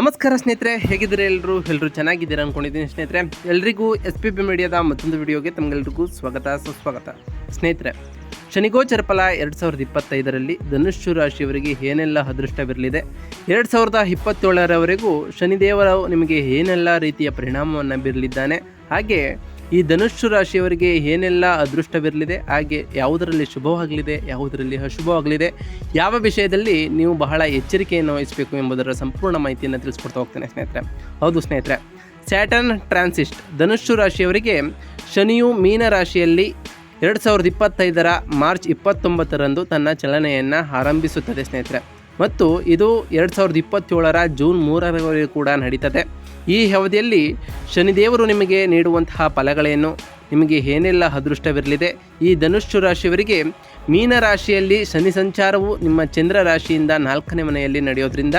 ನಮಸ್ಕಾರ ಸ್ನೇಹಿತರೆ, ಹೇಗಿದ್ದೀರಾ ಎಲ್ಲರೂ ಎಲ್ಲರೂ ಚೆನ್ನಾಗಿದ್ದೀರಾ ಅನ್ಕೊಂಡಿದ್ದೀನಿ ಸ್ನೇಹಿತರೆ. ಎಲ್ರಿಗೂ ಎಸ್ ಪಿ ಬಿ ಮೀಡಿಯಾದ ಮತ್ತೊಂದು ವಿಡಿಯೋಗೆ ತಮಗೆಲ್ರಿಗೂ ಸ್ವಾಗತ, ಸುಸ್ವಾಗತ. ಸ್ನೇಹಿತರೆ, ಶನಿಗೋಚರ ಫಲ ಎರಡು ಸಾವಿರದ ಇಪ್ಪತ್ತೈದರಲ್ಲಿ ಧನುಷ್ಯು ರಾಶಿಯವರಿಗೆ ಏನೆಲ್ಲ ಅದೃಷ್ಟವಿರಲಿದೆ? ಎರಡು ಸಾವಿರದ ಇಪ್ಪತ್ತೇಳರವರೆಗೂ ಶನಿದೇವರು ನಿಮಗೆ ಏನೆಲ್ಲ ರೀತಿಯ ಪರಿಣಾಮವನ್ನು ಬೀರಲಿದ್ದಾನೆ? ಹಾಗೆ ಈ ಧನುಷ್ಯ ರಾಶಿಯವರಿಗೆ ಏನೆಲ್ಲ ಅದೃಷ್ಟವಿರಲಿದೆ, ಹಾಗೆ ಯಾವುದರಲ್ಲಿ ಶುಭವಾಗಲಿದೆ, ಯಾವುದರಲ್ಲಿ ಅಶುಭವಾಗಲಿದೆ, ಯಾವ ವಿಷಯದಲ್ಲಿ ನೀವು ಬಹಳ ಎಚ್ಚರಿಕೆಯನ್ನು ವಹಿಸಬೇಕು ಎಂಬುದರ ಸಂಪೂರ್ಣ ಮಾಹಿತಿಯನ್ನು ತಿಳಿಸ್ಕೊಡ್ತಾ ಹೋಗ್ತೇನೆ ಸ್ನೇಹಿತರೆ. ಹೌದು ಸ್ನೇಹಿತರೆ, ಸ್ಯಾಟರ್ನ್ ಟ್ರಾನ್ಸಿಸ್ಟ್ ಧನುಷ್ಯ ರಾಶಿಯವರಿಗೆ ಶನಿಯು ಮೀನ ರಾಶಿಯಲ್ಲಿ ಎರಡು ಸಾವಿರದ ಇಪ್ಪತ್ತೈದರ ಮಾರ್ಚ್ ಇಪ್ಪತ್ತೊಂಬತ್ತರಂದು ತನ್ನ ಚಲನೆಯನ್ನು ಆರಂಭಿಸುತ್ತದೆ ಸ್ನೇಹಿತರೆ. ಮತ್ತು ಇದು ಎರಡು ಸಾವಿರದ ಇಪ್ಪತ್ತೇಳರ ಜೂನ್ ಮೂರರವರೆಗೂ ಕೂಡ ನಡೀತದೆ. ಈ ಅವಧಿಯಲ್ಲಿ ಶನಿದೇವರು ನಿಮಗೆ ನೀಡುವಂತಹ ಫಲಗಳೇನು? ನಿಮಗೆ ಏನೆಲ್ಲ ಅದೃಷ್ಟವಿರಲಿದೆ? ಈ ಧನುಷ್ಠು ರಾಶಿಯವರಿಗೆ ಮೀನ ರಾಶಿಯಲ್ಲಿ ಶನಿ ಸಂಚಾರವು ನಿಮ್ಮ ಚಂದ್ರ ರಾಶಿಯಿಂದ ನಾಲ್ಕನೇ ಮನೆಯಲ್ಲಿ ನಡೆಯೋದ್ರಿಂದ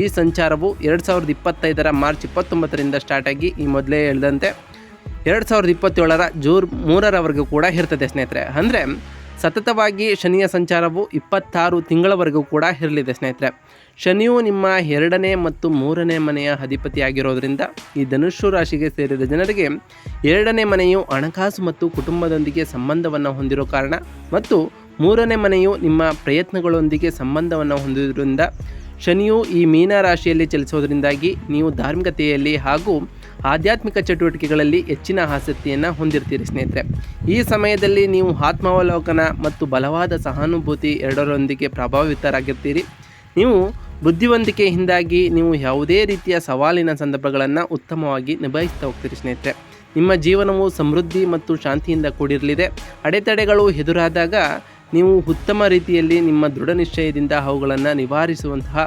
ಈ ಸಂಚಾರವು ಎರಡು ಸಾವಿರದ ಇಪ್ಪತ್ತೈದರ ಮಾರ್ಚ್ ಇಪ್ಪತ್ತೊಂಬತ್ತರಿಂದ ಸ್ಟಾರ್ಟ್ ಆಗಿ ಈ ಮೊದಲೇ ಹೇಳಿದಂತೆ ಎರಡು ಸಾವಿರದ ಇಪ್ಪತ್ತೇಳರ ಜೂನ್ ಮೂರರವರೆಗೂ ಕೂಡ ಇರ್ತದೆ ಸ್ನೇಹಿತರೆ. ಅಂದರೆ ಸತತವಾಗಿ ಶನಿಯ ಸಂಚಾರವು ಇಪ್ಪತ್ತಾರು ತಿಂಗಳವರೆಗೂ ಕೂಡ ಇರಲಿದೆ ಸ್ನೇಹಿತರೆ. ಶನಿಯು ನಿಮ್ಮ ಎರಡನೇ ಮತ್ತು ಮೂರನೇ ಮನೆಯ ಅಧಿಪತಿಯಾಗಿರೋದ್ರಿಂದ ಈ ಧನುಷ್ಯ ರಾಶಿಗೆ ಸೇರಿದ ಜನರಿಗೆ ಎರಡನೇ ಮನೆಯು ಹಣಕಾಸು ಮತ್ತು ಕುಟುಂಬದೊಂದಿಗೆ ಸಂಬಂಧವನ್ನು ಹೊಂದಿರೋ ಕಾರಣ ಮತ್ತು ಮೂರನೇ ಮನೆಯು ನಿಮ್ಮ ಪ್ರಯತ್ನಗಳೊಂದಿಗೆ ಸಂಬಂಧವನ್ನು ಹೊಂದಿರೋದ್ರಿಂದ ಶನಿಯು ಈ ಮೀನ ರಾಶಿಯಲ್ಲಿ ಚಲಿಸೋದ್ರಿಂದಾಗಿ ನೀವು ಧಾರ್ಮಿಕತೆಯಲ್ಲಿ ಹಾಗೂ ಆಧ್ಯಾತ್ಮಿಕ ಚಟುವಟಿಕೆಗಳಲ್ಲಿ ಹೆಚ್ಚಿನ ಆಸಕ್ತಿಯನ್ನು ಹೊಂದಿರ್ತೀರಿ ಸ್ನೇಹಿತರೆ. ಈ ಸಮಯದಲ್ಲಿ ನೀವು ಆತ್ಮಾವಲೋಕನ ಮತ್ತು ಬಲವಾದ ಸಹಾನುಭೂತಿ ಎರಡರೊಂದಿಗೆ ಪ್ರಭಾವಿತರಾಗಿರ್ತೀರಿ. ನೀವು ಬುದ್ಧಿವಂತಿಕೆಯಿಂದಾಗಿ ನೀವು ಯಾವುದೇ ರೀತಿಯ ಸವಾಲಿನ ಸಂದರ್ಭಗಳನ್ನು ಉತ್ತಮವಾಗಿ ನಿಭಾಯಿಸ್ತಾ ಹೋಗ್ತೀರಿ ಸ್ನೇಹಿತರೆ. ನಿಮ್ಮ ಜೀವನವು ಸಮೃದ್ಧಿ ಮತ್ತು ಶಾಂತಿಯಿಂದ ಕೂಡಿರಲಿದೆ. ಅಡೆತಡೆಗಳು ಎದುರಾದಾಗ ನೀವು ಉತ್ತಮ ರೀತಿಯಲ್ಲಿ ನಿಮ್ಮ ದೃಢ ನಿಶ್ಚಯದಿಂದ ಅವುಗಳನ್ನು ನಿವಾರಿಸುವಂತಹ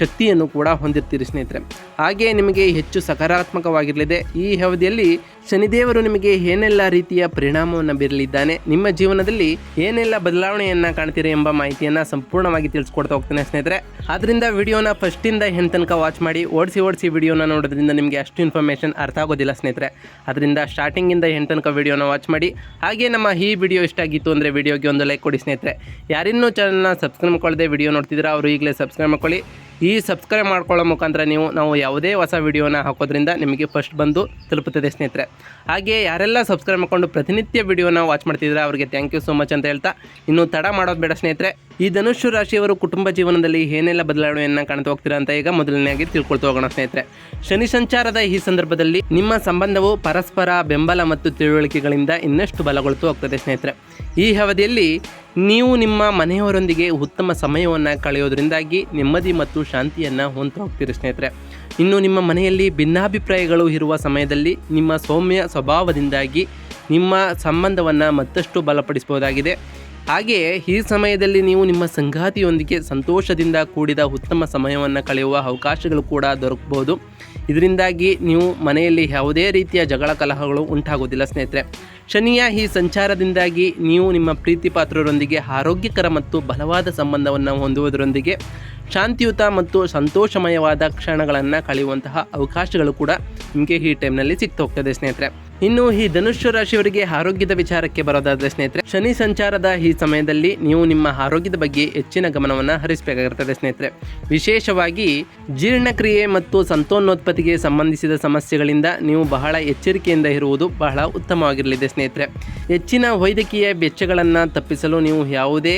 ಶಕ್ತಿಯನ್ನು ಕೂಡ ಹೊಂದಿರ್ತೀರಿ ಸ್ನೇಹಿತರೆ. ಹಾಗೆ ನಿಮಗೆ ಹೆಚ್ಚು ಸಕಾರಾತ್ಮಕವಾಗಿರಲಿದೆ. ಈ ಅವಧಿಯಲ್ಲಿ ಶನಿದೇವರು ನಿಮಗೆ ಏನೆಲ್ಲ ರೀತಿಯ ಪರಿಣಾಮವನ್ನು ಬೀರಲಿದ್ದಾನೆ, ನಿಮ್ಮ ಜೀವನದಲ್ಲಿ ಏನೆಲ್ಲ ಬದಲಾವಣೆಯನ್ನು ಕಾಣ್ತೀರಿ ಎಂಬ ಮಾಹಿತಿಯನ್ನು ಸಂಪೂರ್ಣವಾಗಿ ತಿಳಿಸ್ಕೊಡ್ತಾ ಹೋಗ್ತೇನೆ ಸ್ನೇಹಿತರೆ. ಆದ್ದರಿಂದ ವಿಡಿಯೋನ ಫಸ್ಟಿಂದ ಹೆಣ್ ತನಕ ವಾಚ್ ಮಾಡಿ, ಓಡಿಸಿ ಓಡಿಸಿ ವಿಡಿಯೋನ ನೋಡೋದ್ರಿಂದ ನಿಮಗೆ ಅಷ್ಟು ಇನ್ಫಾರ್ಮೇಷನ್ ಅರ್ಥ ಆಗೋದಿಲ್ಲ ಸ್ನೇಹಿತರೆ. ಅದರಿಂದ ಸ್ಟಾರ್ಟಿಂಗಿಂದ ಹೆಣ್ ತನಕ ವಿಡಿಯೋನ ವಾಚ್ ಮಾಡಿ, ಹಾಗೆ ನಮ್ಮ ಈ ವಿಡಿಯೋ ಇಷ್ಟ ಆಗಿತ್ತು ಅಂದರೆ ವಿಡಿಯೋಗೆ ಒಂದು ಲೈಕ್ ಕೊಡಿ ಸ್ನೇಹಿತರೆ. ಯಾರಿನ್ನೂ ಚಾನಲ್ನ ಸಬ್ಸ್ಕ್ರೈಬ್ ಮಾಡ್ಕೊಳ್ಳದೆ ವಿಡಿಯೋ ನೋಡ್ತಿದ್ರೆ ಅವರು ಈಗಲೇ ಸಬ್ಸ್ಕ್ರೈಬ್ ಮಾಡ್ಕೊಳ್ಳಿ. ಈ ಸಬ್ಸ್ಕ್ರೈಬ್ ಮಾಡ್ಕೊಳ್ಳೋ ಮುಖಾಂತರ ನೀವು ನಾವು ಯಾವುದೇ ಹೊಸ ವಿಡಿಯೋನ ಹಾಕೋದ್ರಿಂದ ನಿಮಗೆ ಫಸ್ಟ್ ಬಂದು ತಲುಪುತ್ತದೆ ಸ್ನೇಹಿತರೆ. ಹಾಗೆ ಯಾರೆಲ್ಲ ಸಬ್ಸ್ಕ್ರೈಬ್ ಮಾಡ್ಕೊಂಡು ಪ್ರತಿನಿತ್ಯ ವಿಡಿಯೋನ ವಾಚ್ ಮಾಡ್ತಿದ್ರೆ ಅವರಿಗೆ ಥ್ಯಾಂಕ್ ಯು ಸೋ ಮಚ್ ಅಂತ ಹೇಳ್ತಾ ಇನ್ನು ತಡ ಮಾಡೋದು ಬೇಡ ಸ್ನೇಹಿತರೆ. ಈ ಧನುಷ್ಯ ರಾಶಿಯವರು ಕುಟುಂಬ ಜೀವನದಲ್ಲಿ ಏನೆಲ್ಲ ಬದಲಾವಣೆಯನ್ನು ಕಾಣ್ತಾ ಹೋಗ್ತೀರಾ ಅಂತ ಈಗ ಮೊದಲನೆಯಾಗಿ ತಿಳ್ಕೊಳ್ತಾ ಹೋಗೋಣ ಸ್ನೇಹಿತರೆ. ಶನಿ ಸಂಚಾರದ ಈ ಸಂದರ್ಭದಲ್ಲಿ ನಿಮ್ಮ ಸಂಬಂಧವು ಪರಸ್ಪರ ಬೆಂಬಲ ಮತ್ತು ತಿಳುವಳಿಕೆಗಳಿಂದ ಇನ್ನಷ್ಟು ಬಲಗೊಳ್ತು ಹೋಗ್ತದೆ ಸ್ನೇಹಿತರೆ. ಈ ಅವಧಿಯಲ್ಲಿ ನೀವು ನಿಮ್ಮ ಮನೆಯವರೊಂದಿಗೆ ಉತ್ತಮ ಸಮಯವನ್ನು ಕಳೆಯೋದ್ರಿಂದಾಗಿ ನೆಮ್ಮದಿ ಮತ್ತು ಶಾಂತಿಯನ್ನು ಹೊಂತಾ ಹೋಗ್ತೀರಿ ಸ್ನೇಹಿತರೆ. ಇನ್ನು ನಿಮ್ಮ ಮನೆಯಲ್ಲಿ ಭಿನ್ನಾಭಿಪ್ರಾಯಗಳು ಇರುವ ಸಮಯದಲ್ಲಿ ನಿಮ್ಮ ಸೌಮ್ಯ ಸ್ವಭಾವದಿಂದಾಗಿ ನಿಮ್ಮ ಸಂಬಂಧವನ್ನು ಮತ್ತಷ್ಟು ಬಲಪಡಿಸಬಹುದಾಗಿದೆ. ಹಾಗೆಯೇ ಈ ಸಮಯದಲ್ಲಿ ನೀವು ನಿಮ್ಮ ಸಂಗಾತಿಯೊಂದಿಗೆ ಸಂತೋಷದಿಂದ ಕೂಡಿದ ಉತ್ತಮ ಸಮಯವನ್ನು ಕಳೆಯುವ ಅವಕಾಶಗಳು ಕೂಡ ದೊರಕಬಹುದು. ಇದರಿಂದಾಗಿ ನೀವು ಮನೆಯಲ್ಲಿ ಯಾವುದೇ ರೀತಿಯ ಜಗಳ ಕಲಹಗಳು ಉಂಟಾಗೋದಿಲ್ಲ ಸ್ನೇಹಿತರೆ. ಶನಿಯ ಈ ಸಂಚಾರದಿಂದಾಗಿ ನೀವು ನಿಮ್ಮ ಪ್ರೀತಿ ಪಾತ್ರರೊಂದಿಗೆ ಆರೋಗ್ಯಕರ ಮತ್ತು ಬಲವಾದ ಸಂಬಂಧವನ್ನು ಹೊಂದುವುದರೊಂದಿಗೆ ಶಾಂತಿಯುತ ಮತ್ತು ಸಂತೋಷಮಯವಾದ ಕ್ಷಣಗಳನ್ನು ಕಳೆಯುವಂತಹ ಅವಕಾಶಗಳು ಕೂಡ ನಿಮಗೆ ಈ ಟೈಮ್ನಲ್ಲಿ ಸಿಗ್ತಾ ಹೋಗ್ತದೆ ಸ್ನೇಹಿತರೆ. ಇನ್ನು ಈ ಧನುಷ್ಯ ರಾಶಿಯವರಿಗೆ ಆರೋಗ್ಯದ ವಿಚಾರಕ್ಕೆ ಬರೋದಾದರೆ ಸ್ನೇಹಿತರೆ, ಶನಿ ಸಂಚಾರದ ಈ ಸಮಯದಲ್ಲಿ ನೀವು ನಿಮ್ಮ ಆರೋಗ್ಯದ ಬಗ್ಗೆ ಹೆಚ್ಚಿನ ಗಮನವನ್ನು ಹರಿಸಬೇಕಾಗಿರ್ತದೆ ಸ್ನೇಹಿತರೆ. ವಿಶೇಷವಾಗಿ ಜೀರ್ಣಕ್ರಿಯೆ ಮತ್ತು ಸಂತಾನೋತ್ಪತ್ತಿಗೆ ಸಂಬಂಧಿಸಿದ ಸಮಸ್ಯೆಗಳಿಂದ ನೀವು ಬಹಳ ಎಚ್ಚರಿಕೆಯಿಂದ ಇರುವುದು ಬಹಳ ಉತ್ತಮವಾಗಿರಲಿದೆ ಸ್ನೇಹಿತರೆ. ಹೆಚ್ಚಿನ ವೈದ್ಯಕೀಯ ವೆಚ್ಚಗಳನ್ನು ತಪ್ಪಿಸಲು ನೀವು ಯಾವುದೇ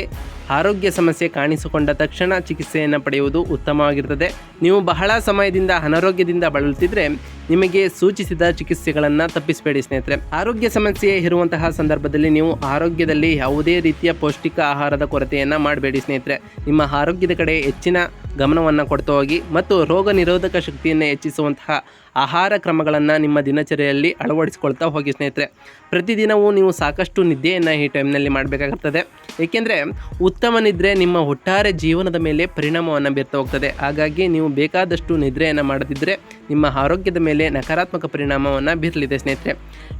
ಆರೋಗ್ಯ ಸಮಸ್ಯೆ ಕಾಣಿಸಿಕೊಂಡ ತಕ್ಷಣ ಚಿಕಿತ್ಸೆಯನ್ನು ಪಡೆಯುವುದು ಉತ್ತಮವಾಗಿರುತ್ತದೆ. ನೀವು ಬಹಳ ಸಮಯದಿಂದ ಅನಾರೋಗ್ಯದಿಂದ ಬಳಲುತ್ತಿದ್ದರೆ ನಿಮಗೆ ಸೂಚಿಸಿದ ಚಿಕಿತ್ಸೆಗಳನ್ನು ತಪ್ಪಿಸಬೇಡಿ ಸ್ನೇಹಿತರೆ. ಆರೋಗ್ಯ ಸಮಸ್ಯೆ ಇರುವಂತಹ ಸಂದರ್ಭದಲ್ಲಿ ನೀವು ಆರೋಗ್ಯದಲ್ಲಿ ಯಾವುದೇ ರೀತಿಯ ಪೌಷ್ಟಿಕ ಆಹಾರದ ಕೊರತೆಯನ್ನು ಮಾಡಬೇಡಿ ಸ್ನೇಹಿತರೆ. ನಿಮ್ಮ ಆರೋಗ್ಯದ ಕಡೆ ಹೆಚ್ಚಿನ ಗಮನವನ್ನು ಕೊಡ್ತಾ ಹೋಗಿ ಮತ್ತು ರೋಗ ನಿರೋಧಕ ಶಕ್ತಿಯನ್ನು ಹೆಚ್ಚಿಸುವಂತಹ ಆಹಾರ ಕ್ರಮಗಳನ್ನು ನಿಮ್ಮ ದಿನಚರಿಯಲ್ಲಿ ಅಳವಡಿಸಿಕೊಳ್ತಾ ಹೋಗಿ ಸ್ನೇಹಿತರೆ. ಪ್ರತಿದಿನವೂ ನೀವು ಸಾಕಷ್ಟು ನಿದ್ದೆಯನ್ನು ಈ ಟೈಮ್ನಲ್ಲಿ ಮಾಡಬೇಕಾಗುತ್ತದೆ ಏಕೆಂದರೆ ಉತ್ತಮ ನಿದ್ರೆ ನಿಮ್ಮ ಒಟ್ಟಾರೆ ಜೀವನದ ಮೇಲೆ ಪರಿಣಾಮವನ್ನು ಬೀರ್ತಾ ಹೋಗ್ತದೆ. ಹಾಗಾಗಿ ನೀವು ಬೇಕಾದಷ್ಟು ನಿದ್ರೆಯನ್ನು ಮಾಡದಿದ್ದರೆ ನಿಮ್ಮ ಆರೋಗ್ಯದ ಮೇಲೆ ನಕಾರಾತ್ಮಕ ಪರಿಣಾಮವನ್ನು ಬೀರಲಿದೆ ಸ್ನೇಹಿತರೆ.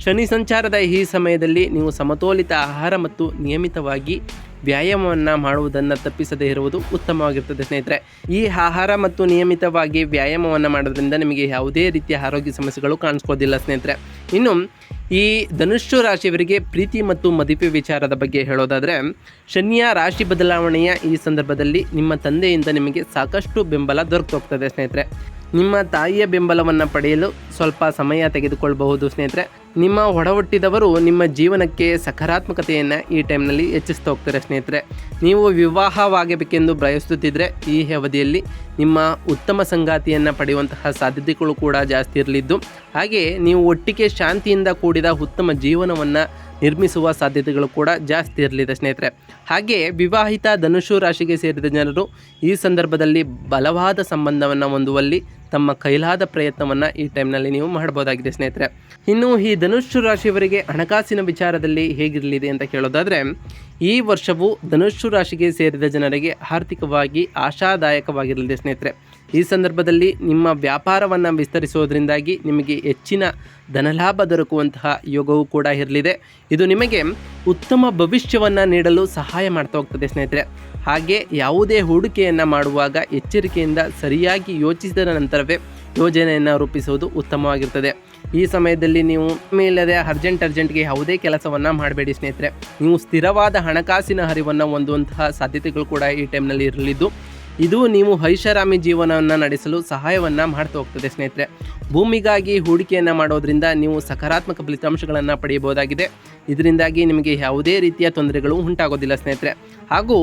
ಶನಿ ಸಂಚಾರದ ಈ ಸಮಯದಲ್ಲಿ ನೀವು ಸಮತೋಲಿತ ಆಹಾರ ಮತ್ತು ನಿಯಮಿತವಾಗಿ ವ್ಯಾಯಾಮವನ್ನು ಮಾಡುವುದನ್ನು ತಪ್ಪಿಸದೇ ಇರುವುದು ಉತ್ತಮವಾಗಿರ್ತದೆ ಸ್ನೇಹಿತರೆ. ಈ ಆಹಾರ ಮತ್ತು ನಿಯಮಿತವಾಗಿ ವ್ಯಾಯಾಮವನ್ನು ಮಾಡೋದ್ರಿಂದ ನಿಮಗೆ ಯಾವುದೇ ರೀತಿಯ ಆರೋಗ್ಯ ಸಮಸ್ಯೆಗಳು ಕಾಣಿಸ್ಕೋದಿಲ್ಲ ಸ್ನೇಹಿತರೆ. ಇನ್ನು ಈ ಧನುಷ್ಯ ರಾಶಿಯವರಿಗೆ ಪ್ರೀತಿ ಮತ್ತು ಮದುವೆ ವಿಚಾರದ ಬಗ್ಗೆ ಹೇಳೋದಾದರೆ, ಶನಿಯ ರಾಶಿ ಬದಲಾವಣೆಯ ಈ ಸಂದರ್ಭದಲ್ಲಿ ನಿಮ್ಮ ತಂದೆಯಿಂದ ನಿಮಗೆ ಸಾಕಷ್ಟು ಬೆಂಬಲ ದೊರಕೋಗ್ತದೆ ಸ್ನೇಹಿತರೆ. ನಿಮ್ಮ ತಾಯಿಯ ಬೆಂಬಲವನ್ನು ಪಡೆಯಲು ಸ್ವಲ್ಪ ಸಮಯ ತೆಗೆದುಕೊಳ್ಳಬಹುದು ಸ್ನೇಹಿತರೆ. ನಿಮ್ಮ ಒಡಹುಟ್ಟಿದವರು ನಿಮ್ಮ ಜೀವನಕ್ಕೆ ಸಕಾರಾತ್ಮಕತೆಯನ್ನು ಈ ಟೈಮ್ನಲ್ಲಿ ಹೆಚ್ಚಿಸ್ತಾ ಹೋಗ್ತಾರೆ, ಸ್ನೇಹಿತರೆ. ನೀವು ವಿವಾಹವಾಗಬೇಕೆಂದು ಬಯಸುತ್ತಿದ್ದರೆ ಈ ಅವಧಿಯಲ್ಲಿ ನಿಮ್ಮ ಉತ್ತಮ ಸಂಗಾತಿಯನ್ನು ಪಡೆಯುವಂತಹ ಸಾಧ್ಯತೆಗಳು ಕೂಡ ಜಾಸ್ತಿ ಇರಲಿದ್ದು ಹಾಗೆ ನೀವು ಒಟ್ಟಿಗೆ ಶಾಂತಿಯಿಂದ ಕೂಡಿದ ಉತ್ತಮ ಜೀವನವನ್ನು ನಿರ್ಮಿಸುವ ಸಾಧ್ಯತೆಗಳು ಕೂಡ ಜಾಸ್ತಿ ಇರಲಿದೆ ಸ್ನೇಹಿತರೆ. ಹಾಗೆ ವಿವಾಹಿತ ಧನುಷು ರಾಶಿಗೆ ಸೇರಿದ ಜನರು ಈ ಸಂದರ್ಭದಲ್ಲಿ ಬಲವಾದ ಸಂಬಂಧವನ್ನು ಹೊಂದುವಲ್ಲಿ ತಮ್ಮ ಕೈಲಾದ ಪ್ರಯತ್ನವನ್ನು ಈ ಟೈಮ್ನಲ್ಲಿ ನೀವು ಮಾಡಬಹುದಾಗಿದೆ ಸ್ನೇಹಿತರೆ. ಇನ್ನು ಈ ಧನುಷು ರಾಶಿಯವರಿಗೆ ಹಣಕಾಸಿನ ವಿಚಾರದಲ್ಲಿ ಹೇಗಿರಲಿದೆ ಅಂತ ಕೇಳೋದಾದರೆ ಈ ವರ್ಷವು ಧನುಷು ರಾಶಿಗೆ ಸೇರಿದ ಜನರಿಗೆ ಆರ್ಥಿಕವಾಗಿ ಆಶಾದಾಯಕವಾಗಿರಲಿದೆ ಸ್ನೇಹಿತರೆ. ಈ ಸಂದರ್ಭದಲ್ಲಿ ನಿಮ್ಮ ವ್ಯಾಪಾರವನ್ನು ವಿಸ್ತರಿಸೋದ್ರಿಂದಾಗಿ ನಿಮಗೆ ಹೆಚ್ಚಿನ ಧನಲಾಭ ದೊರಕುವಂತಹ ಯೋಗವೂ ಕೂಡ ಇರಲಿದೆ. ಇದು ನಿಮಗೆ ಉತ್ತಮ ಭವಿಷ್ಯವನ್ನು ನೀಡಲು ಸಹಾಯ ಮಾಡ್ತಾ ಹೋಗ್ತದೆ ಸ್ನೇಹಿತರೆ. ಹಾಗೆ ಯಾವುದೇ ಹೂಡಿಕೆಯನ್ನು ಮಾಡುವಾಗ ಎಚ್ಚರಿಕೆಯಿಂದ ಸರಿಯಾಗಿ ಯೋಚಿಸಿದ ನಂತರವೇ ಯೋಜನೆಯನ್ನು ರೂಪಿಸುವುದು ಉತ್ತಮವಾಗಿರ್ತದೆ. ಈ ಸಮಯದಲ್ಲಿ ನೀವು ಮೇಲದೆ ಅರ್ಜೆಂಟ್ ಅರ್ಜೆಂಟ್ಗೆ ಯಾವುದೇ ಕೆಲಸವನ್ನು ಮಾಡಬೇಡಿ ಸ್ನೇಹಿತರೆ. ನೀವು ಸ್ಥಿರವಾದ ಹಣಕಾಸಿನ ಹರಿವನ್ನು ಹೊಂದುವಂತಹ ಸಾಧ್ಯತೆಗಳು ಕೂಡ ಈ ಟೈಮ್ನಲ್ಲಿ ಇರಲಿದ್ದು, ಇದು ನೀವು ಐಷಾರಾಮಿ ಜೀವನವನ್ನು ನಡೆಸಲು ಸಹಾಯವನ್ನು ಮಾಡ್ತಾ ಹೋಗ್ತದೆ ಸ್ನೇಹಿತರೆ. ಭೂಮಿಗಾಗಿ ಹೂಡಿಕೆಯನ್ನು ಮಾಡೋದ್ರಿಂದ ನೀವು ಸಕಾರಾತ್ಮಕ ಫಲಿತಾಂಶಗಳನ್ನು ಪಡೆಯಬಹುದಾಗಿದೆ. ಇದರಿಂದಾಗಿ ನಿಮಗೆ ಯಾವುದೇ ರೀತಿಯ ತೊಂದರೆಗಳು ಉಂಟಾಗೋದಿಲ್ಲ ಸ್ನೇಹಿತರೆ. ಹಾಗೂ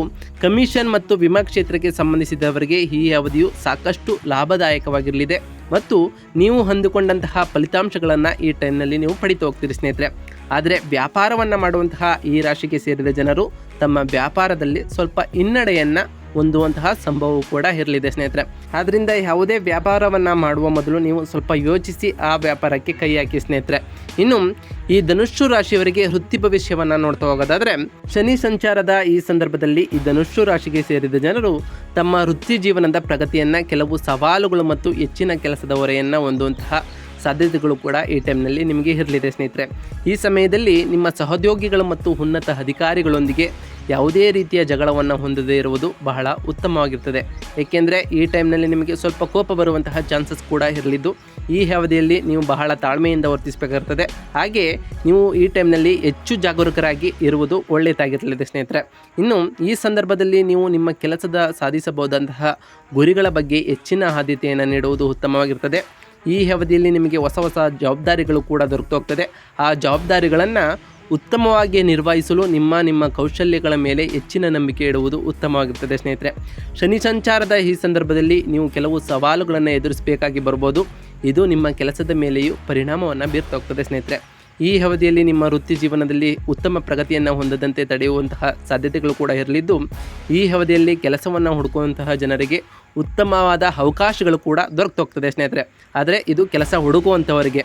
ಕಮಿಷನ್ ಮತ್ತು ವಿಮಾ ಕ್ಷೇತ್ರಕ್ಕೆ ಸಂಬಂಧಿಸಿದವರಿಗೆ ಈ ಅವಧಿಯು ಸಾಕಷ್ಟು ಲಾಭದಾಯಕವಾಗಿರಲಿದೆ. ಮತ್ತು ನೀವು ಹೊಂದಿಕೊಂಡಂತಹ ಫಲಿತಾಂಶಗಳನ್ನು ಈ ಟೈಮ್ನಲ್ಲಿ ನೀವು ಪಡಿತಾ ಹೋಗ್ತೀರಿ ಸ್ನೇಹಿತರೆ. ಆದರೆ ವ್ಯಾಪಾರವನ್ನು ಮಾಡುವಂತಹ ಈ ರಾಶಿಗೆ ಸೇರಿದ ಜನರು ತಮ್ಮ ವ್ಯಾಪಾರದಲ್ಲಿ ಸ್ವಲ್ಪ ಹಿನ್ನಡೆಯನ್ನು ಹೊಂದುವಂತಹ ಸಂಭವವು ಕೂಡ ಇರಲಿದೆ, ಸ್ನೇಹಿತರೆ. ಆದ್ದರಿಂದ ಯಾವುದೇ ವ್ಯಾಪಾರವನ್ನು ಮಾಡುವ ಮೊದಲು ನೀವು ಸ್ವಲ್ಪ ಯೋಚಿಸಿ ಆ ವ್ಯಾಪಾರಕ್ಕೆ ಕೈ ಹಾಕಿ, ಸ್ನೇಹಿತರೆ. ಇನ್ನು ಈ ಧನುಷು ರಾಶಿಯವರಿಗೆ ವೃತ್ತಿ ಭವಿಷ್ಯವನ್ನು ನೋಡ್ತಾ ಹೋಗೋದಾದರೆ, ಶನಿ ಸಂಚಾರದ ಈ ಸಂದರ್ಭದಲ್ಲಿ ಈ ಧನುಷು ರಾಶಿಗೆ ಸೇರಿದ ಜನರು ತಮ್ಮ ವೃತ್ತಿ ಜೀವನದ ಪ್ರಗತಿಯನ್ನು ಕೆಲವು ಸವಾಲುಗಳು ಮತ್ತು ಹೆಚ್ಚಿನ ಕೆಲಸದ ಹೊರೆಯನ್ನು ಹೊಂದುವಂತಹ ಸಾಧ್ಯತೆಗಳು ಕೂಡ ಈ ಟೈಮ್ನಲ್ಲಿ ನಿಮಗೆ ಇರಲಿದೆ ಸ್ನೇಹಿತರೆ. ಈ ಸಮಯದಲ್ಲಿ ನಿಮ್ಮ ಸಹೋದ್ಯೋಗಿಗಳು ಮತ್ತು ಉನ್ನತ ಅಧಿಕಾರಿಗಳೊಂದಿಗೆ ಯಾವುದೇ ರೀತಿಯ ಜಗಳವನ್ನು ಹೊಂದದೇ ಇರುವುದು ಬಹಳ ಉತ್ತಮವಾಗಿರ್ತದೆ ಏಕೆಂದರೆ ಈ ಟೈಮ್ನಲ್ಲಿ ನಿಮಗೆ ಸ್ವಲ್ಪ ಕೋಪ ಬರುವಂತಹ ಚಾನ್ಸಸ್ ಕೂಡ ಇರಲಿದ್ದು, ಈ ಅವಧಿಯಲ್ಲಿ ನೀವು ಬಹಳ ತಾಳ್ಮೆಯಿಂದ ವರ್ತಿಸಬೇಕಾಗ್ತದೆ. ಹಾಗೆ ನೀವು ಈ ಟೈಮ್ನಲ್ಲಿ ಹೆಚ್ಚು ಜಾಗರೂಕರಾಗಿ ಇರುವುದು ಒಳ್ಳೆಯದಾಗಿರಲಿದೆ ಸ್ನೇಹಿತರೆ. ಇನ್ನು ಈ ಸಂದರ್ಭದಲ್ಲಿ ನೀವು ನಿಮ್ಮ ಕೆಲಸದ ಸಾಧಿಸಬಹುದಂತಹ ಗುರಿಗಳ ಬಗ್ಗೆ ಹೆಚ್ಚಿನ ಆದ್ಯತೆಯನ್ನು ನೀಡುವುದು ಉತ್ತಮವಾಗಿರ್ತದೆ. ಈ ಅವಧಿಯಲ್ಲಿ ನಿಮಗೆ ಹೊಸ ಹೊಸ ಜವಾಬ್ದಾರಿಗಳು ಕೂಡ ದೊರಕ್ತೋಗ್ತದೆ ಆ ಜವಾಬ್ದಾರಿಗಳನ್ನು ಉತ್ತಮವಾಗಿ ನಿರ್ವಹಿಸಲು ನಿಮ್ಮ ನಿಮ್ಮ ಕೌಶಲ್ಯಗಳ ಮೇಲೆ ಹೆಚ್ಚಿನ ನಂಬಿಕೆ ಇಡುವುದು ಉತ್ತಮವಾಗಿರ್ತದೆ ಸ್ನೇಹಿತರೆ. ಶನಿ ಸಂಚಾರದ ಈ ಸಂದರ್ಭದಲ್ಲಿ ನೀವು ಕೆಲವು ಸವಾಲುಗಳನ್ನು ಎದುರಿಸಬೇಕಾಗಿ ಬರ್ಬೋದು ಇದು ನಿಮ್ಮ ಕೆಲಸದ ಮೇಲೆಯೂ ಪರಿಣಾಮವನ್ನು ಬೀರ್ತಾ ಹೋಗ್ತದೆ ಸ್ನೇಹಿತರೆ. ಈ ಅವಧಿಯಲ್ಲಿ ನಿಮ್ಮ ವೃತ್ತಿ ಜೀವನದಲ್ಲಿ ಉತ್ತಮ ಪ್ರಗತಿಯನ್ನು ಹೊಂದದಂತೆ ತಡೆಯುವಂತಹ ಸಾಧ್ಯತೆಗಳು ಕೂಡ ಇರಲಿದ್ದು, ಈ ಅವಧಿಯಲ್ಲಿ ಕೆಲಸವನ್ನು ಹುಡುಕುವಂತಹ ಜನರಿಗೆ ಉತ್ತಮವಾದ ಅವಕಾಶಗಳು ಕೂಡ ದೊರಕ್ತೋಗ್ತದೆ ಸ್ನೇಹಿತರೆ. ಆದರೆ ಇದು ಕೆಲಸ ಹುಡುಕುವಂಥವರಿಗೆ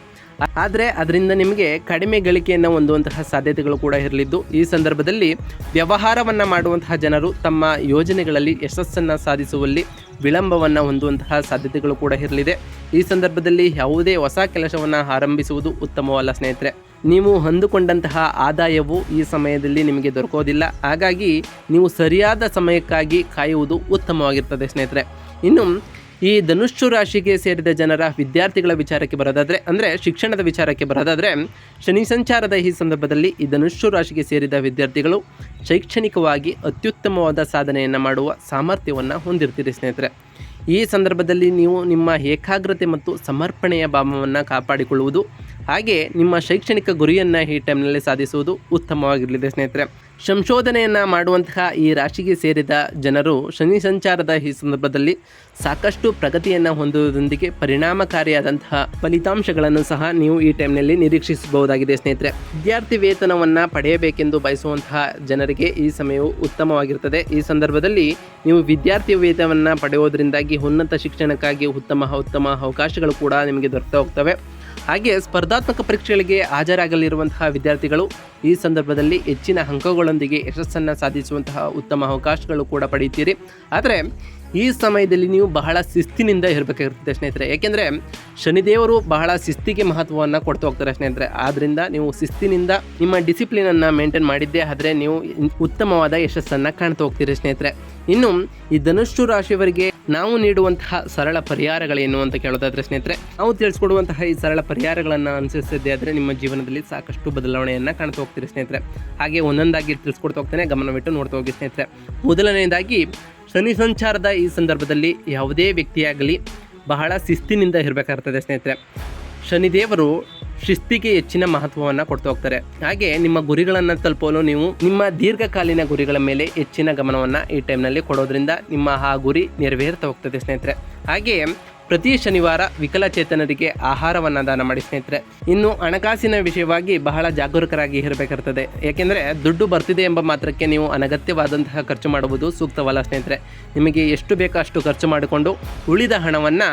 ಆದರೆ ಅದರಿಂದ ನಿಮಗೆ ಕಡಿಮೆ ಗಳಿಕೆಯನ್ನು ಹೊಂದುವಂತಹ ಸಾಧ್ಯತೆಗಳು ಕೂಡ ಇರಲಿದ್ದು, ಈ ಸಂದರ್ಭದಲ್ಲಿ ವ್ಯವಹಾರವನ್ನು ಮಾಡುವಂತಹ ಜನರು ತಮ್ಮ ಯೋಜನೆಗಳಲ್ಲಿ ಯಶಸ್ಸನ್ನು ಸಾಧಿಸುವಲ್ಲಿ ವಿಳಂಬವನ್ನು ಹೊಂದುವಂತಹ ಸಾಧ್ಯತೆಗಳು ಕೂಡ ಇರಲಿದೆ. ಈ ಸಂದರ್ಭದಲ್ಲಿ ಯಾವುದೇ ಹೊಸ ಕೆಲಸವನ್ನು ಆರಂಭಿಸುವುದು ಉತ್ತಮವಲ್ಲ ಸ್ನೇಹಿತರೆ. ನೀವು ಹೊಂದಿಕೊಂಡಂತಹ ಆದಾಯವು ಈ ಸಮಯದಲ್ಲಿ ನಿಮಗೆ ದೊರಕೋದಿಲ್ಲ. ಹಾಗಾಗಿ ನೀವು ಸರಿಯಾದ ಸಮಯಕ್ಕಾಗಿ ಕಾಯುವುದು ಉತ್ತಮವಾಗಿರ್ತದೆ ಸ್ನೇಹಿತರೆ. ಇನ್ನು ಈ ಧನುಷ್ಯು ರಾಶಿಗೆ ಸೇರಿದ ಜನರ ವಿದ್ಯಾರ್ಥಿಗಳ ವಿಚಾರಕ್ಕೆ ಬರೋದಾದರೆ, ಅಂದರೆ ಶಿಕ್ಷಣದ ವಿಚಾರಕ್ಕೆ ಬರೋದಾದರೆ, ಶನಿ ಸಂಚಾರದ ಈ ಸಂದರ್ಭದಲ್ಲಿ ಈ ಧನುಷ್ಯು ರಾಶಿಗೆ ಸೇರಿದ ವಿದ್ಯಾರ್ಥಿಗಳು ಶೈಕ್ಷಣಿಕವಾಗಿ ಅತ್ಯುತ್ತಮವಾದ ಸಾಧನೆಯನ್ನು ಮಾಡುವ ಸಾಮರ್ಥ್ಯವನ್ನು ಹೊಂದಿರ್ತೀರಿ ಸ್ನೇಹಿತರೆ. ಈ ಸಂದರ್ಭದಲ್ಲಿ ನೀವು ನಿಮ್ಮ ಏಕಾಗ್ರತೆ ಮತ್ತು ಸಮರ್ಪಣೆಯ ಭಾವವನ್ನು ಕಾಪಾಡಿಕೊಳ್ಳುವುದು ಹಾಗೆ ನಿಮ್ಮ ಶೈಕ್ಷಣಿಕ ಗುರಿಯನ್ನು ಈ ಟೈಮ್ನಲ್ಲಿ ಸಾಧಿಸುವುದು ಉತ್ತಮವಾಗಿರಲಿದೆ ಸ್ನೇಹಿತರೆ. ಸಂಶೋಧನೆಯನ್ನು ಮಾಡುವಂತಹ ಈ ರಾಶಿಗೆ ಸೇರಿದ ಜನರು ಶನಿ ಸಂಚಾರದ ಈ ಸಂದರ್ಭದಲ್ಲಿ ಸಾಕಷ್ಟು ಪ್ರಗತಿಯನ್ನು ಹೊಂದುವುದರೊಂದಿಗೆ ಪರಿಣಾಮಕಾರಿಯಾದಂತಹ ಫಲಿತಾಂಶಗಳನ್ನು ಸಹ ನೀವು ಈ ಟೈಮ್ನಲ್ಲಿ ನಿರೀಕ್ಷಿಸಬಹುದಾಗಿದೆ ಸ್ನೇಹಿತರೆ. ವಿದ್ಯಾರ್ಥಿ ವೇತನವನ್ನು ಪಡೆಯಬೇಕೆಂದು ಬಯಸುವಂತಹ ಜನರಿಗೆ ಈ ಸಮಯವು ಉತ್ತಮವಾಗಿರುತ್ತದೆ ಈ ಸಂದರ್ಭದಲ್ಲಿ ನೀವು ವಿದ್ಯಾರ್ಥಿ ವೇತನವನ್ನು ಪಡೆಯುವುದರಿಂದಾಗಿ ಉನ್ನತ ಶಿಕ್ಷಣಕ್ಕಾಗಿ ಉತ್ತಮ ಉತ್ತಮ ಅವಕಾಶಗಳು ಕೂಡ ನಿಮಗೆ ದೊರೆತ ಹೋಗ್ತವೆ. ಹಾಗೆ ಸ್ಪರ್ಧಾತ್ಮಕ ಪರೀಕ್ಷೆಗಳಿಗೆ ಹಾಜರಾಗಲಿರುವಂತಹ ವಿದ್ಯಾರ್ಥಿಗಳು ಈ ಸಂದರ್ಭದಲ್ಲಿ ಹೆಚ್ಚಿನ ಅಂಕಗಳೊಂದಿಗೆ ಯಶಸ್ಸನ್ನು ಸಾಧಿಸುವಂತಹ ಉತ್ತಮ ಅವಕಾಶಗಳು ಕೂಡ ಪಡೆಯುತ್ತೀರಿ. ಆದರೆ ಈ ಸಮಯದಲ್ಲಿ ನೀವು ಬಹಳ ಶಿಸ್ತಿನಿಂದ ಇರಬೇಕಾಗಿರ್ತದೆ ಸ್ನೇಹಿತರೆ. ಏಕೆಂದರೆ ಶನಿದೇವರು ಬಹಳ ಶಿಸ್ತಿಗೆ ಮಹತ್ವವನ್ನು ಕೊಡ್ತಾ ಹೋಗ್ತಾರೆ ಸ್ನೇಹಿತರೆ. ಆದ್ದರಿಂದ ನೀವು ಶಿಸ್ತಿನಿಂದ ನಿಮ್ಮ ಡಿಸಿಪ್ಲಿನನ್ನು ಮೇಂಟೈನ್ ಮಾಡಿದ್ದೇ ಆದರೆ ನೀವು ಉತ್ತಮವಾದ ಯಶಸ್ಸನ್ನು ಕಾಣ್ತಾ ಹೋಗ್ತೀರಿ ಸ್ನೇಹಿತರೆ. ಇನ್ನು ಈ ಧನುಷ್ಠು ರಾಶಿಯವರಿಗೆ ನಾವು ನೀಡುವಂತಹ ಸರಳ ಪರಿಹಾರಗಳೇನು ಅಂತ ಕೇಳೋದಾದ್ರೆ ಸ್ನೇಹಿತರೆ, ನಾವು ತಿಳಿಸ್ಕೊಡುವಂತಹ ಈ ಸರಳ ಪರಿಹಾರಗಳನ್ನು ಅನುಸರಿಸಿದ್ದೆ ಆದರೆ ನಿಮ್ಮ ಜೀವನದಲ್ಲಿ ಸಾಕಷ್ಟು ಬದಲಾವಣೆಯನ್ನು ಕಾಣ್ತಾ ಹೋಗ್ತೀರಿ ಸ್ನೇಹಿತರೆ. ಹಾಗೆ ಒಂದೊಂದಾಗಿ ತಿಳಿಸ್ಕೊಡ್ತಾ ಹೋಗ್ತೇನೆ. ಗಮನವಿಟ್ಟು ನೋಡ್ತಾ ಹೋಗಿ ಸ್ನೇಹಿತರೆ. ಮೊದಲನೆಯದಾಗಿ ಶನಿ ಸಂಚಾರದ ಈ ಸಂದರ್ಭದಲ್ಲಿ ಯಾವುದೇ ವ್ಯಕ್ತಿಯಾಗಲಿ ಬಹಳ ಶಿಸ್ತಿನಿಂದ ಇರಬೇಕಾಗ್ತದೆ ಸ್ನೇಹಿತರೆ. ಶನಿದೇವರು ಶಿಸ್ತಿಗೆ ಹೆಚ್ಚಿನ ಮಹತ್ವವನ್ನು ಕೊಡ್ತಾ ಹೋಗ್ತಾರೆ. ಹಾಗೆ ನಿಮ್ಮ ಗುರಿಗಳನ್ನು ತಲುಪಲು ನೀವು ನಿಮ್ಮ ದೀರ್ಘಕಾಲೀನ ಗುರಿಗಳ ಮೇಲೆ ಹೆಚ್ಚಿನ ಗಮನವನ್ನು ಈ ಟೈಮ್ನಲ್ಲಿ ಕೊಡೋದ್ರಿಂದ ನಿಮ್ಮ ಆ ಗುರಿ ನೆರವೇರ್ತಾ ಹೋಗ್ತದೆ ಸ್ನೇಹಿತರೆ. ಹಾಗೆ ಪ್ರತಿ ಶನಿವಾರ ವಿಕಲಚೇತನರಿಗೆ ಆಹಾರವನ್ನು ದಾನ ಮಾಡಿ ಸ್ನೇಹಿತರೆ, ಇನ್ನು ಹಣಕಾಸಿನ ವಿಷಯವಾಗಿ ಬಹಳ ಜಾಗರೂಕರಾಗಿ ಇರಬೇಕಾಗ್ತದೆ. ಯಾಕೆಂದರೆ ದುಡ್ಡು ಬರ್ತಿದೆ ಎಂಬ ಮಾತ್ರಕ್ಕೆ ನೀವು ಅನಗತ್ಯವಾದಂತಹ ಖರ್ಚು ಮಾಡುವುದು ಸೂಕ್ತವಲ್ಲ ಸ್ನೇಹಿತರೆ. ನಿಮಗೆ ಎಷ್ಟು ಬೇಕೋ ಅಷ್ಟು ಖರ್ಚು ಮಾಡಿಕೊಂಡು ಉಳಿದ ಹಣವನ್ನು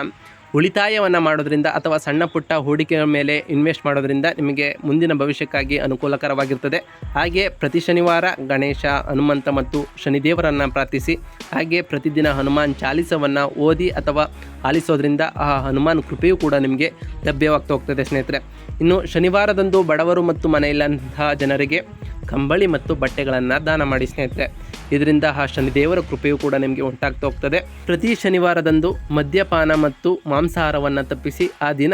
ಉಳಿತಾಯವನ್ನು ಮಾಡೋದ್ರಿಂದ ಅಥವಾ ಸಣ್ಣ ಪುಟ್ಟ ಹೂಡಿಕೆಯ ಮೇಲೆ ಇನ್ವೆಸ್ಟ್ ಮಾಡೋದ್ರಿಂದ ನಿಮಗೆ ಮುಂದಿನ ಭವಿಷ್ಯಕ್ಕಾಗಿ ಅನುಕೂಲಕರವಾಗಿರ್ತದೆ. ಹಾಗೆ ಪ್ರತಿ ಶನಿವಾರ ಗಣೇಶ, ಹನುಮಂತ ಮತ್ತು ಶನಿದೇವರನ್ನು ಪ್ರಾರ್ಥಿಸಿ, ಹಾಗೆ ಪ್ರತಿದಿನ ಹನುಮಾನ್ ಚಾಲಿಸವನ್ನು ಓದಿ ಅಥವಾ ಆಲಿಸೋದ್ರಿಂದ ಆ ಹನುಮಾನ್ ಕೃಪೆಯೂ ಕೂಡ ನಿಮಗೆ ಲಭ್ಯವಾಗ್ತಾ ಹೋಗ್ತದೆ ಸ್ನೇಹಿತರೆ. ಇನ್ನು ಶನಿವಾರದಂದು ಬಡವರು ಮತ್ತು ಮನೆಯಿಲ್ಲಂತಹ ಜನರಿಗೆ ಕಂಬಳಿ ಮತ್ತು ಬಟ್ಟೆಗಳನ್ನು ದಾನ ಮಾಡಿ ಸ್ನೇಹಿತರೆ. ಇದರಿಂದ ಆ ಶನಿದೇವರ ಕೃಪೆಯೂ ಕೂಡ ನಿಮಗೆ ಉಂಟಾಗ್ತಾ ಹೋಗ್ತದೆ. ಪ್ರತಿ ಶನಿವಾರದಂದು ಮದ್ಯಪಾನ ಮತ್ತು ಮಾಂಸಾಹಾರವನ್ನು ತಪ್ಪಿಸಿ ಆ ದಿನ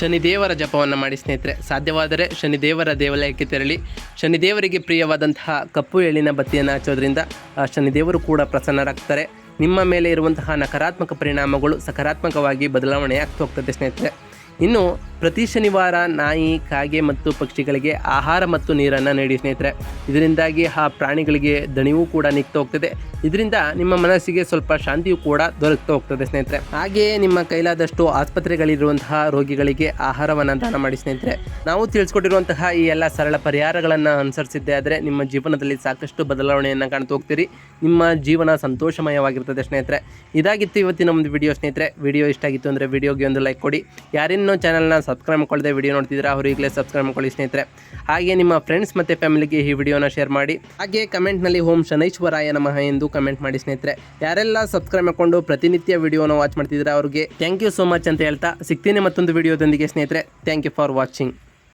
ಶನಿದೇವರ ಜಪವನ್ನು ಮಾಡಿ ಸ್ನೇಹಿತರೆ. ಸಾಧ್ಯವಾದರೆ ಶನಿದೇವರ ದೇವಾಲಯಕ್ಕೆ ತೆರಳಿ ಶನಿದೇವರಿಗೆ ಪ್ರಿಯವಾದಂತಹ ಕಪ್ಪು ಎಳ್ಳಿನ ಬತ್ತಿಯನ್ನು ಹಚ್ಚೋದ್ರಿಂದ ಆ ಶನಿದೇವರು ಕೂಡ ಪ್ರಸನ್ನರಾಗ್ತಾರೆ. ನಿಮ್ಮ ಮೇಲೆ ಇರುವಂತಹ ನಕಾರಾತ್ಮಕ ಪರಿಣಾಮಗಳು ಸಕಾರಾತ್ಮಕವಾಗಿ ಬದಲಾವಣೆ ಆಗ್ತಾ ಹೋಗ್ತದೆ ಸ್ನೇಹಿತರೆ. ಇನ್ನು ಪ್ರತಿ ಶನಿವಾರ ನಾಯಿ, ಕಾಗೆ ಮತ್ತು ಪಕ್ಷಿಗಳಿಗೆ ಆಹಾರ ಮತ್ತು ನೀರನ್ನು ನೀಡಿ ಸ್ನೇಹಿತರೆ. ಇದರಿಂದಾಗಿ ಆ ಪ್ರಾಣಿಗಳಿಗೆ ದಣಿವು ಕೂಡ ನಿಗ್ತಾ ಹೋಗ್ತದೆ. ಇದರಿಂದ ನಿಮ್ಮ ಮನಸ್ಸಿಗೆ ಸ್ವಲ್ಪ ಶಾಂತಿಯೂ ಕೂಡ ದೊರಕ್ತಾ ಹೋಗ್ತದೆ ಸ್ನೇಹಿತರೆ. ಹಾಗೆಯೇ ನಿಮ್ಮ ಕೈಲಾದಷ್ಟು ಆಸ್ಪತ್ರೆಗಳಿರುವಂತಹ ರೋಗಿಗಳಿಗೆ ಆಹಾರವನ್ನು ದಾನ ಮಾಡಿ ಸ್ನೇಹಿತರೆ. ನಾವು ತಿಳಿಸ್ಕೊಟ್ಟಿರುವಂತಹ ಈ ಎಲ್ಲ ಸರಳ ಪರಿಹಾರಗಳನ್ನು ಅನುಸರಿಸಿದ್ದೆ ಆದರೆ ನಿಮ್ಮ ಜೀವನದಲ್ಲಿ ಸಾಕಷ್ಟು ಬದಲಾವಣೆಯನ್ನು ಕಾಣ್ತಾ ಹೋಗ್ತೀರಿ. ನಿಮ್ಮ ಜೀವನ ಸಂತೋಷಮಯವಾಗಿರ್ತದೆ ಸ್ನೇಹಿತರೆ. ಇದಾಗಿತ್ತು ಇವತ್ತಿನ ಒಂದು ವಿಡಿಯೋ ಸ್ನೇಹಿತರೆ. ವಿಡಿಯೋ ಇಷ್ಟ ಆಗಿತ್ತು ಅಂದರೆ ವಿಡಿಯೋಗೆ ಒಂದು ಲೈಕ್ ಕೊಡಿ. ಯಾರಿನ್ನೂ ಚಾನಲ್ನ ಸಬ್ಸ್ಕ್ರೈಬ್ ಮಾಡ್ಕೊಳ್ಳದೆ ವಿಡಿಯೋ ನೋಡ್ತಿದ್ರೆ ಅವರು ಈಗಲೇ ಸಬ್ಸ್ಕ್ರೈಬ್ ಮಾಡ್ಕೊಳ್ಳಿ ಸ್ನೇಹಿತರೆ. ಹಾಗೆ ನಿಮ್ಮ ಫ್ರೆಂಡ್ಸ್ ಮತ್ತು ಫ್ಯಾಮಿಲಿಗೆ ಈ ವಿಡಿಯೋನ ಶೇರ್ ಮಾಡಿ. ಹಾಗೆ ಕಮೆಂಟ್ನಲ್ಲಿ ಓಂ ಶನೈಶ್ವರಾಯ ನಮಃ ಎಂದು ಕಮೆಂಟ್ ಮಾಡಿ ಸ್ನೇಹಿತರೆ. ಯಾರೆಲ್ಲ ಸಬ್ಸ್ಕ್ರೈಬ್ ಮಾಡಿಕೊಂಡು ಪ್ರತಿನಿತ್ಯ ವಿಡಿಯೋನ ವಾಚ್ ಮಾಡ್ತಿದ್ರೆ ಅವರಿಗೆ ಥ್ಯಾಂಕ್ ಯು ಸೋ ಮಚ್ ಅಂತ ಹೇಳ್ತಾ ಸಿಗ್ತೀನಿ ಮತ್ತೊಂದು ವಿಡಿಯೋದೊಂದಿಗೆ ಸ್ನೇಹಿತರೆ. Thank you for watching